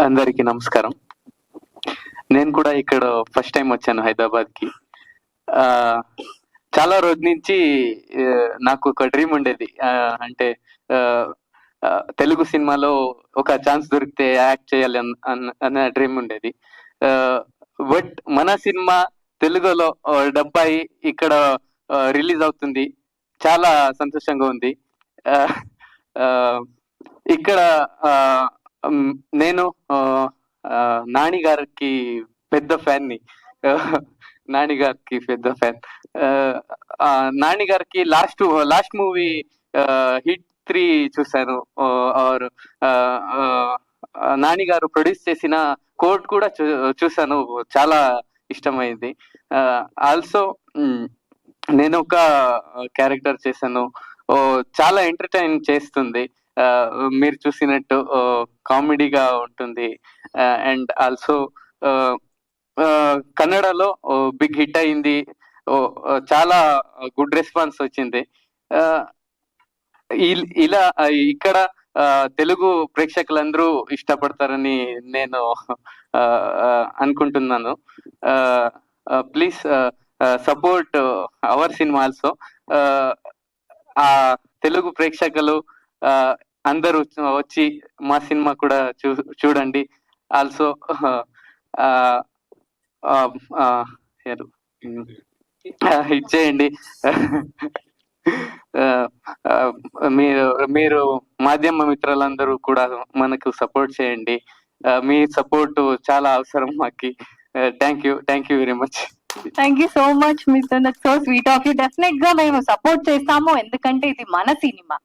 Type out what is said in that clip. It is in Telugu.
అందరికీ నమస్కారం. నేను కూడా ఇక్కడ ఫస్ట్ టైం వచ్చాను హైదరాబాద్కి ఆ, చాలా రోజు నుంచి నాకు ఒక డ్రీమ్ ఉండేది. అంటే ఆ, తెలుగు సినిమాలో ఒక ఛాన్స్ దొరికితే యాక్ట్ చేయాలి అన్న- డ్రీమ్ ఉండేది. బట్ మన సినిమా తెలుగులో డబ్బాయి ఇక్కడ రిలీజ్ అవుతుంది. చాలా సంతోషంగా ఉంది. ఆ, ఆ, ఇక్కడ ఆ, నేను ఆ, నాని గారికి పెద్ద ఫ్యాన్ని నాని గారికి పెద్ద ఫ్యాన్. నాని గారికి last last movie hit three చూశాను. ఆర్. నాని గారు ప్రొడ్యూస్ చేసిన కోర్ట్ కూడా చూ- చూశాను. చాలా ఇష్టమైంది. ఆల్సో నేను ఒక క్యారెక్టర్ చేశాను. ఓ, చాలా ఎంటర్టైన్ చేస్తుంది. మీరు చూసినట్టు కామెడీగా ఉంటుంది. అండ్ ఆల్సో కన్నడలో బిగ్ హిట్ అయింది. ఓ, చాలా గుడ్ రెస్పాన్స్ వచ్చింది. ఆ, ఇలా ఇక్కడ ఆ, తెలుగు ప్రేక్షకులందరూ ఇష్టపడతారని నేను ఆ, ఆ, అనుకుంటున్నాను. Please support our cinema also ఆ తెలుగు ప్రేక్షకులు ఆ, అందరూ వచ్చి మా సినిమా కూడా చూ చూడండి. ఆల్సో ఇచ్చేయండి మీరు మీరు మాధ్యమ మిత్రులందరూ కూడా మనకు సపోర్ట్ చేయండి. మీ సపోర్ట్ చాలా అవసరం మాకి. Thank you thank you very much thank you so much mister so sweet of you డెఫినెట్గా మేము సపోర్ట్ చేస్తాము ఎందుకంటే ఇది మన సినిమా.